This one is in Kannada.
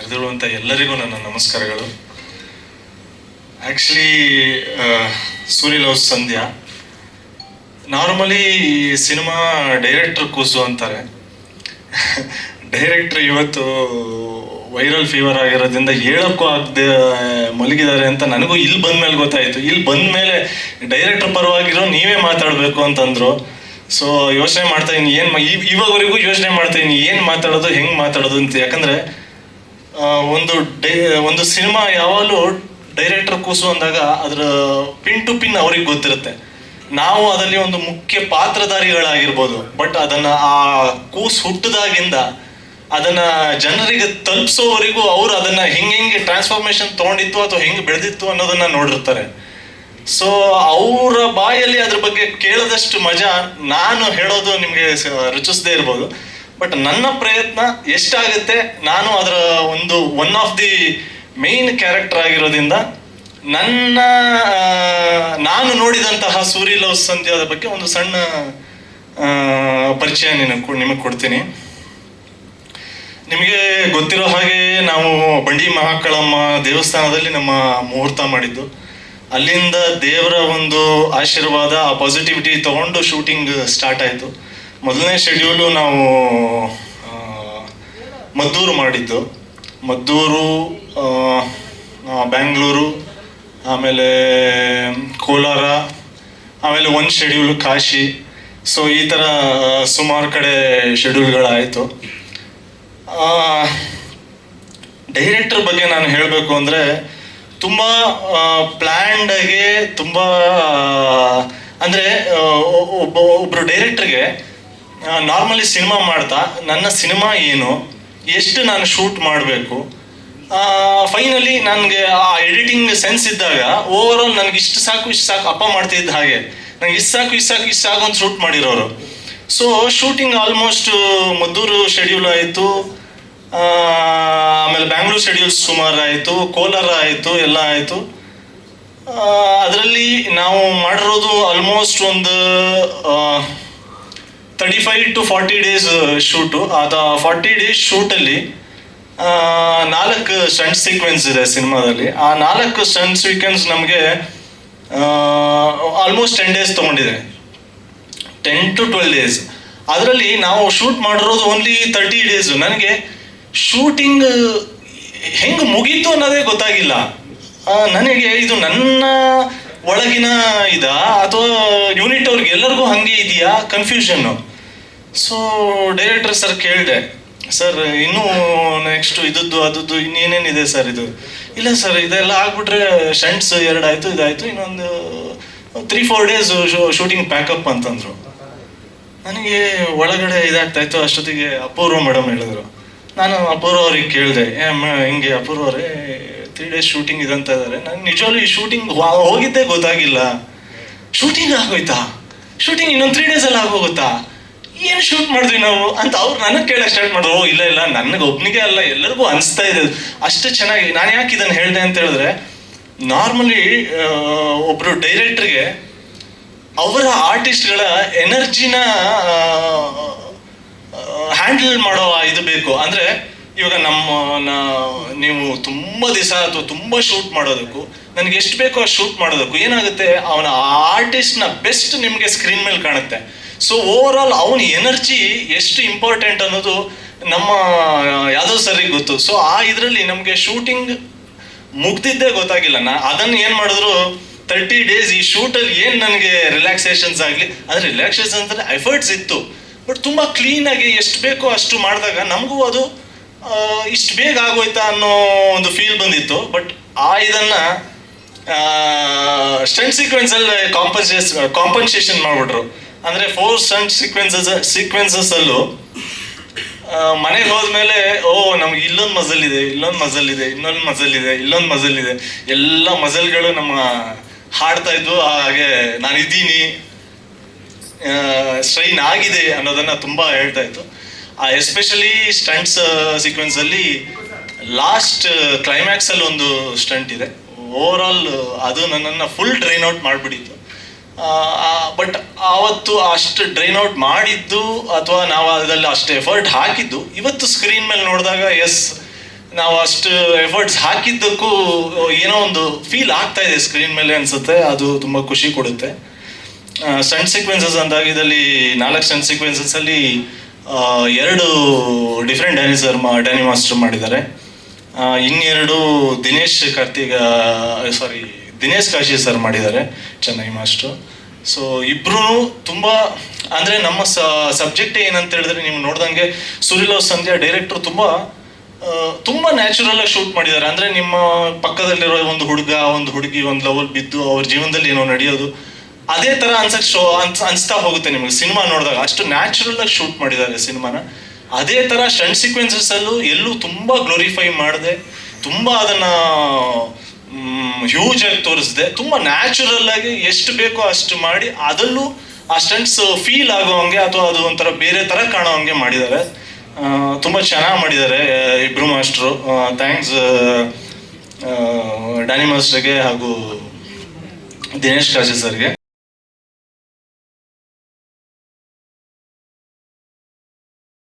ನೆರೆದಿರುವಂಥ ಎಲ್ಲರಿಗೂ ನನ್ನ ನಮಸ್ಕಾರಗಳು. Actually Surya love Sandhya. Normally cinema director ಕೂಸು ಅಂತಾರೆ. ಡೈರೆಕ್ಟರ್ ಇವತ್ತು ವೈರಲ್ ಫೀವರ್ ಆಗಿರೋದ್ರಿಂದ ಹೇಳೋಕ್ಕೂ ಆಗದೆ ಮಲಗಿದ್ದಾರೆ ಅಂತ ನನಗೂ ಇಲ್ಲಿ ಬಂದ್ಮೇಲೆ ಗೊತ್ತಾಯಿತು. ಇಲ್ಲಿ ಬಂದ್ಮೇಲೆ ಡೈರೆಕ್ಟರ್ ಪರವಾಗಿರೋ ನೀವೇ ಮಾತಾಡಬೇಕು ಅಂತಂದ್ರು. ಸೊ ಯೋಚನೆ ಮಾಡ್ತಾ ಇದ್ದೀನಿ ಏನು ಇವಾಗವರೆಗೂ ಯೋಚನೆ ಮಾಡ್ತಾ ಇದ್ದೀನಿ ಏನು ಮಾತಾಡೋದು, ಹೆಂಗೆ ಮಾತಾಡೋದು ಅಂತ. ಯಾಕಂದರೆ ಒಂದು ಡೈ, ಒಂದು ಸಿನಿಮಾ ಯಾವಾಗಲೂ ಡೈರೆಕ್ಟರ್ ಕೂಸು ಅಂದಾಗ ಅದರ ಪಿನ್ ಟು ಪಿನ್ ಅವ್ರಿಗೆ ಗೊತ್ತಿರುತ್ತೆ. ನಾವು ಅದರಲ್ಲಿ ಒಂದು ಮುಖ್ಯ ಪಾತ್ರಧಾರಿಗಳಾಗಿರ್ಬೋದು, ಬಟ್ ಅದನ್ನ ಆ ಕೂಸು ಹುಟ್ಟಿದಾಗಿಂದ ಅದನ್ನ ಜನರಿಗೆ ತಲುಪಿಸೋವರೆಗೂ ಅವರು ಅದನ್ನ ಹೆಂಗೆ ಹೆಂಗೆ ಟ್ರಾನ್ಸ್ಫಾರ್ಮೇಶನ್ ತಗೊಂಡಿತ್ತು ಅಥವಾ ಹೆಂಗೆ ಬೆಳೆದಿತ್ತು ಅನ್ನೋದನ್ನ ನೋಡಿರ್ತಾರೆ. ಸೊ ಅವರ ಬಾಯಲ್ಲಿ ಅದ್ರ ಬಗ್ಗೆ ಕೇಳದಷ್ಟು ಮಜಾ ನಾನು ಹೇಳೋದು ನಿಮಗೆ ರುಚಿಸದೇ ಇರ್ಬೋದು. ಬಟ್ ನನ್ನ ಪ್ರಯತ್ನ ಎಷ್ಟಾಗುತ್ತೆ? ನಾನು ಅದರ ಒಂದು one of the main character ಆಗಿರೋದ್ರಿಂದ ನನ್ನ ನಾನು ನೋಡಿದಂತಹ ಸೂರ್ಯ ಲವ್ ಸಂಧ್ಯಾದ ಬಗ್ಗೆ ಒಂದು ಸಣ್ಣ ಪರಿಚಯ ನಿಮಗೆ ಕೊಡ್ತೀನಿ. ನಿಮಗೆ ಗೊತ್ತಿರೋ ಹಾಗೆ ನಾವು ಬಂಡಿ ಮಹಾಕಳಮ್ಮ ದೇವಸ್ಥಾನದಲ್ಲಿ ನಮ್ಮ ಮುಹೂರ್ತ ಮಾಡಿದ್ದು. ಅಲ್ಲಿಂದ ದೇವರ ಒಂದು ಆಶೀರ್ವಾದ, ಆ ಪಾಸಿಟಿವಿಟಿ ತಗೊಂಡು ಶೂಟಿಂಗ್ ಸ್ಟಾರ್ಟ್ ಆಯಿತು. ಮೊದಲನೇ ಶೆಡ್ಯೂಲು ನಾವು ಮದ್ದೂರು ಮಾಡಿದ್ದು. ಮದ್ದೂರು ಬ್ಯಾಂಗ್ಳೂರು, ಆಮೇಲೆ ಕೋಲಾರ, ಆಮೇಲೆ ಒಂದು ಶೆಡ್ಯೂಲು ಕಾಶಿ. ಸೊ ಈ ಥರ ಸುಮಾರು ಕಡೆ ಶೆಡ್ಯೂಲ್ಗಳಾಯಿತು ಡೈರೆಕ್ಟರ್ ಬಗ್ಗೆ ನಾನು ಹೇಳಬೇಕು ಅಂದರೆ, ತುಂಬ ಪ್ಲ್ಯಾಂಡಾಗಿ ತುಂಬ ಅಂದರೆ ಒಬ್ಬ ಒಬ್ಬರು ಡೈರೆಕ್ಟ್ರಿಗೆ ನಾರ್ಮಲಿ ಸಿನಿಮಾ ಮಾಡ್ತಾ, ನನ್ನ ಸಿನಿಮಾ ಏನು, ಎಷ್ಟು ನಾನು ಶೂಟ್ ಮಾಡಬೇಕು ಫೈನಲಿ ನನಗೆ ಆ ಎಡಿಟಿಂಗ್ ಸೆನ್ಸ್ ಇದ್ದಾಗ ಓವರ್ ಆಲ್ ನನಗೆ ಇಷ್ಟು ಸಾಕು ಇಷ್ಟು ಸಾಕು, ಅಪ್ಪ ಮಾಡ್ತಿದ್ದ ಹಾಗೆ. ನಂಗೆ ಇಷ್ಟು ಸಾಕು ಇಷ್ಟು ಸಾಕು ಇಷ್ಟು ಸಾಕು ಅಂತ ಶೂಟ್ ಮಾಡಿರೋರು. So shooting almost Maddur schedule ಆಯಿತು. ಆಮೇಲೆ ಬ್ಯಾಂಗ್ಳೂರ್ ಶೆಡ್ಯೂಲ್ಸ್ ಸುಮಾರು ಆಯಿತು, ಕೋಲಾರ ಆಯಿತು, ಎಲ್ಲ ಆಯಿತು. ಅದರಲ್ಲಿ ನಾವು ಮಾಡಿರೋದು ಆಲ್ಮೋಸ್ಟ್ ಒಂದು thirty five to forty days shoot ಅದು ಫಾರ್ಟಿ ಡೇಸ್ ಶೂಟಲ್ಲಿ ನಾಲ್ಕು ಸ್ಟಂಟ್ ಸೀಕ್ವೆನ್ಸ್ ಇದೆ ಸಿನಿಮಾದಲ್ಲಿ. ಆ ನಾಲ್ಕು ಸ್ಟಂಟ್ ಸೀಕ್ವೆನ್ಸ್ ನಮಗೆ ಆಲ್ಮೋಸ್ಟ್ ಟೆನ್ ಡೇಸ್ ತೊಗೊಂಡಿದೆ. ಟೆನ್ ಟು ಟ್ವೆಲ್ ಡೇಸ್ ಅದರಲ್ಲಿ ನಾವು ಶೂಟ್ ಮಾಡಿರೋದು ಓನ್ಲಿ ತರ್ಟಿ ಡೇಸು ನನಗೆ ಶೂಟಿಂಗ್ ಹೆಂಗೆ ಮುಗೀತು ಅನ್ನೋದೇ ಗೊತ್ತಾಗಿಲ್ಲ. ನನಗೆ ಇದು ನನ್ನ ಒಳಗಿನ ಇದ? ಅಥವಾ ಯೂನಿಟ್ ಅವ್ರಿಗೆ ಎಲ್ಲರಿಗೂ ಹಂಗೆ ಇದೆಯಾ? ಕನ್ಫ್ಯೂಷನ್ನು ಸೊ ಡೈರೆಕ್ಟರ್ ಸರ್ ಕೇಳಿದೆ ಸರ್ ಇನ್ನೂ ನೆಕ್ಸ್ಟ್ ಇದದ್ದು, ಅದದ್ದು ಇನ್ನೇನೇನಿದೆ ಸರ್ ಇದು? ಇಲ್ಲ ಸರ್ ಇದೆಲ್ಲ ಆಗ್ಬಿಟ್ರೆ ಶಂಟ್ಸ್ ಎರಡು ಆಯ್ತು ಇದಾಯಿತು, ಇನ್ನೊಂದು three four days shooting pack up ಅಂತಂದರು. ನನಗೆ ಒಳಗಡೆ ಇದಾಗ್ತಾ ಇತ್ತು, ಅಷ್ಟೊತ್ತಿಗೆ ಅಪೂರ್ವ ಮೇಡಮ್ ಹೇಳಿದ್ರು. ನಾನು ಅಪೂರ್ವ ಅವ್ರಿಗೆ ಕೇಳಿದೆ ಹಿಂಗೆ ಅಪೂರ್ವ ಅವರೇ ತ್ರೀ ಡೇಸ್ ಶೂಟಿಂಗ್ ಇದಂತ ಇದ್ದಾರೆ ನಂಗೆ ನಿಜವಾಗ್ಲೂ ಈ ಶೂಟಿಂಗ್ ಹೋಗಿದ್ದೇ ಗೊತ್ತಾಗಿಲ್ಲ. ಶೂಟಿಂಗ್ ಆಗೋಯ್ತಾ? ಶೂಟಿಂಗ್ ಇನ್ನೊಂದು ತ್ರೀ ಡೇಸಲ್ಲಿ ಆಗೋಗುತ್ತಾ? ಏನು ಶೂಟ್ ಮಾಡಿದ್ವಿ ನಾವು ಅಂತ ಅವ್ರು ನನಗೆ ಕೇಳಕ್ ಸ್ಟಾರ್ಟ್ ಮಾಡಿದ್ರು. ಓ, ಇಲ್ಲ ಇಲ್ಲ, ನನಗೆ ಒಬ್ಬನಿಗೆ ಅಲ್ಲ, ಎಲ್ಲರಿಗೂ ಅನಿಸ್ತಾ ಇದೆ. ಅಷ್ಟು ಚೆನ್ನಾಗಿ, ನಾನು ಯಾಕೆ ಇದನ್ನು ಹೇಳಿದೆ ಅಂತ ಹೇಳಿದ್ರೆ ನಾರ್ಮಲಿ ಒಬ್ಬರು ಡೈರೆಕ್ಟ್ರಿಗೆ ಅವರ ಆರ್ಟಿಸ್ಟ್ಗಳ ಎನರ್ಜಿನ ಹ್ಯಾಂಡಲ್ ಮಾಡೋ ಇದು ಬೇಕು. ಅಂದ್ರೆ, ಇವಾಗ ನಮ್ಮ ನೀವು ತುಂಬ ದಿವಸ ಅಥವಾ ತುಂಬ ಶೂಟ್ ಮಾಡೋದಕ್ಕೂ, ನನಗೆ ಎಷ್ಟು ಬೇಕೋ ಶೂಟ್ ಮಾಡೋದಕ್ಕೂ ಏನಾಗುತ್ತೆ, ಅವನ ಆರ್ಟಿಸ್ಟ್ನ ಬೆಸ್ಟ್ ನಿಮಗೆ ಸ್ಕ್ರೀನ್ ಮೇಲೆ ಕಾಣುತ್ತೆ. ಸೊ ಓವರ್ ಆಲ್ ಅವನ ಎನರ್ಜಿ ಎಷ್ಟು ಇಂಪಾರ್ಟೆಂಟ್ ಅನ್ನೋದು ನಮ್ಮ ಯಾವುದೋ ಸರಿ ಗೊತ್ತು. ಸೊ ಆ ಇದರಲ್ಲಿ ನಮಗೆ ಶೂಟಿಂಗ್ ಮುಗ್ದಿದ್ದೇ ಗೊತ್ತಾಗಿಲ್ಲ. ನಾ ಅದನ್ನು ಏನು ಮಾಡಿದ್ರು ತರ್ಟಿ ಡೇಸ್ ಈ ಶೂಟಲ್ಲಿ ಏನು ನನಗೆ ರಿಲ್ಯಾಕ್ಸೇಷನ್ಸ್ ಆಗಲಿ ಅದು ರಿಲ್ಯಾಕ್ಸೇಷನ್ ಅಂದರೆ ಎಫರ್ಟ್ಸ್ ಇತ್ತು. ಬಟ್ ತುಂಬ ಕ್ಲೀನಾಗಿ ಎಷ್ಟು ಬೇಕೋ ಅಷ್ಟು ಮಾಡಿದಾಗ ನಮಗೂ ಅದು ಇಷ್ಟು ಬೇಗ ಆಗೋಯ್ತಾ ಅನ್ನೋ ಒಂದು ಫೀಲ್ ಬಂದಿತ್ತು. ಬಟ್ ಆ ಇದನ್ನು ಸ್ಟಂಟ್ ಸೀಕ್ವೆನ್ಸಲ್ಲಿ ಕಾಂಪನ್ಸೇಸ್ ಕಾಂಪನ್ಸೇಷನ್ ಮಾಡಿಬಿಟ್ರು. ಅಂದರೆ ಫೋರ್ ಸ್ಟಂಟ್ ಸೀಕ್ವೆನ್ಸಸ್ ಸೀಕ್ವೆನ್ಸಸ್ಸಲ್ಲೂ ಮನೆಗೆ ಹೋದ್ಮೇಲೆ, ಓ, ನಮ್ಗೆ ಇಲ್ಲೊಂದು ಮಜಲ್ ಇದೆ, ಇಲ್ಲೊಂದು ಮಜಲ್ ಇದೆ, ಇನ್ನೊಂದು ಮಜಲ್ ಇದೆ, ಇಲ್ಲೊಂದು ಮಜಲ್ ಇದೆ. ಎಲ್ಲ ಮಜಲ್ಗಳು ನಮ್ಮ ಹಾಡ್ತಾ ಇದ್ವು, ಹಾಗೆ ನಾನು ಇದ್ದೀನಿ ಸ್ಟ್ರೈನ್ ಆಗಿದೆ ಅನ್ನೋದನ್ನ ತುಂಬಾ ಹೇಳ್ತಾ ಇತ್ತು. ಆ ಎಸ್ಪೆಷಲಿ ಸ್ಟಂಟ್ಸ್ ಸೀಕ್ವೆನ್ಸ್ ಅಲ್ಲಿ ಲಾಸ್ಟ್ ಕ್ಲೈಮ್ಯಾಕ್ಸ್ ಅಲ್ಲಿ ಒಂದು ಸ್ಟಂಟ್ ಇದೆ. ಓವರ್ ಆಲ್ ಅದು ನನ್ನನ್ನು ಫುಲ್ ಟ್ರೈನ್ ಔಟ್ ಮಾಡಿಬಿಟ್ಟಿತ್ತು. ಬಟ್ ಆವತ್ತು ಅಷ್ಟು ಡ್ರೈನ್ ಔಟ್ ಮಾಡಿದ್ದು ಅಥವಾ ನಾವು ಅದರಲ್ಲಿ ಅಷ್ಟು ಎಫರ್ಟ್ ಹಾಕಿದ್ದು, ಇವತ್ತು ಸ್ಕ್ರೀನ್ ಮೇಲೆ ನೋಡಿದಾಗ ಎಸ್ ನಾವು ಅಷ್ಟು ಎಫರ್ಟ್ಸ್ ಹಾಕಿದ್ದಕ್ಕೂ ಏನೋ ಒಂದು ಫೀಲ್ ಆಗ್ತಾ ಇದೆ ಸ್ಕ್ರೀನ್ ಮೇಲೆ ಅನಿಸುತ್ತೆ, ಅದು ತುಂಬ ಖುಷಿ ಕೊಡುತ್ತೆ. ಸಣ್ಣ ಸೀಕ್ವೆನ್ಸಸ್ ಅಂದಾಗ ಇದರಲ್ಲಿ ನಾಲ್ಕು ಸಣ್ಣ ಸೀಕ್ವೆನ್ಸಸ್ಸಲ್ಲಿ ಎರಡು ಡಿಫ್ರೆಂಟ್ ಡ್ಯಾನಿಸರ್ ಮಾ ಡ್ಯಾನಿ ಮಾಸ್ಟರ್ ಮಾಡಿದ್ದಾರೆ. ಇನ್ನೆರಡು ದಿನೇಶ್ ಕಾರ್ತಿಗ ಸಾರಿ ದಿನೇಶ್ ಕಾಶಿ ಸರ್ ಮಾಡಿದ್ದಾರೆ, ಚೆನ್ನೈ ಮಾಸ್ಟ್ರು. ಸೊ ಇಬ್ರು ತುಂಬ, ಅಂದರೆ ನಮ್ಮ ಸಬ್ಜೆಕ್ಟ್ ಏನಂತ ಹೇಳಿದ್ರೆ ನೀವು ನೋಡ್ದಂಗೆ ಸುರಿಲವ್ ಸಂಧ್ಯಾ ಡೈರೆಕ್ಟರ್ ತುಂಬ ತುಂಬ ನ್ಯಾಚುರಲ್ ಆಗಿ ಶೂಟ್ ಮಾಡಿದ್ದಾರೆ. ಅಂದ್ರೆ ನಿಮ್ಮ ಪಕ್ಕದಲ್ಲಿರೋ ಒಂದು ಹುಡುಗ, ಒಂದು ಹುಡುಗಿ, ಒಂದು ಲವಲ್ ಬಿದ್ದು ಅವ್ರ ಜೀವನದಲ್ಲಿ ಏನೋ ನಡೆಯೋದು, ಅದೇ ತರ ಅನ್ಸಕ್ ಶೋ, ಅನ್ಸ್, ಅನ್ಸ್ತಾ ಹೋಗುತ್ತೆ ನಿಮಗೆ ಸಿನಿಮಾ ನೋಡಿದಾಗ. ಅಷ್ಟು ನ್ಯಾಚುರಲ್ ಆಗಿ ಶೂಟ್ ಮಾಡಿದ್ದಾರೆ ಸಿನಿಮಾನ. ಅದೇ ತರ ಸ್ಟಂಟ್ ಸೀಕ್ವೆನ್ಸಸ್ ಅಲ್ಲೂ ಎಲ್ಲೂ ತುಂಬಾ ಗ್ಲೋರಿಫೈ ಮಾಡಿದೆ, ತುಂಬಾ ಅದನ್ನ ಹ್ಯೂಜ್ ಆಗಿ ತೋರಿಸಿದೆ. ತುಂಬ ನ್ಯಾಚುರಲ್ ಆಗಿ ಎಷ್ಟು ಬೇಕೋ ಅಷ್ಟು ಮಾಡಿ ಅದಲ್ಲೂ ಆ ಸ್ಟಂಟ್ಸ್ ಫೀಲ್ ಆಗೋ ಹಂಗೆ ಅಥವಾ ಅದು ಒಂಥರ ಬೇರೆ ತರ ಕಾಣೋ ಹಂಗೆ ಮಾಡಿದ್ದಾರೆ. ತುಂಬ ಚೆನ್ನಾಗಿ ಮಾಡಿದ್ದಾರೆ ಇಬ್ರು ಮಾಸ್ಟ್ರು ಥ್ಯಾಂಕ್ಸ್ ಡ್ಯಾನಿ ಮಾಸ್ಟರ್ಗೆ ಹಾಗೂ ದಿನೇಶ್ ಕಾಶಿ ಸರ್ಗೆ.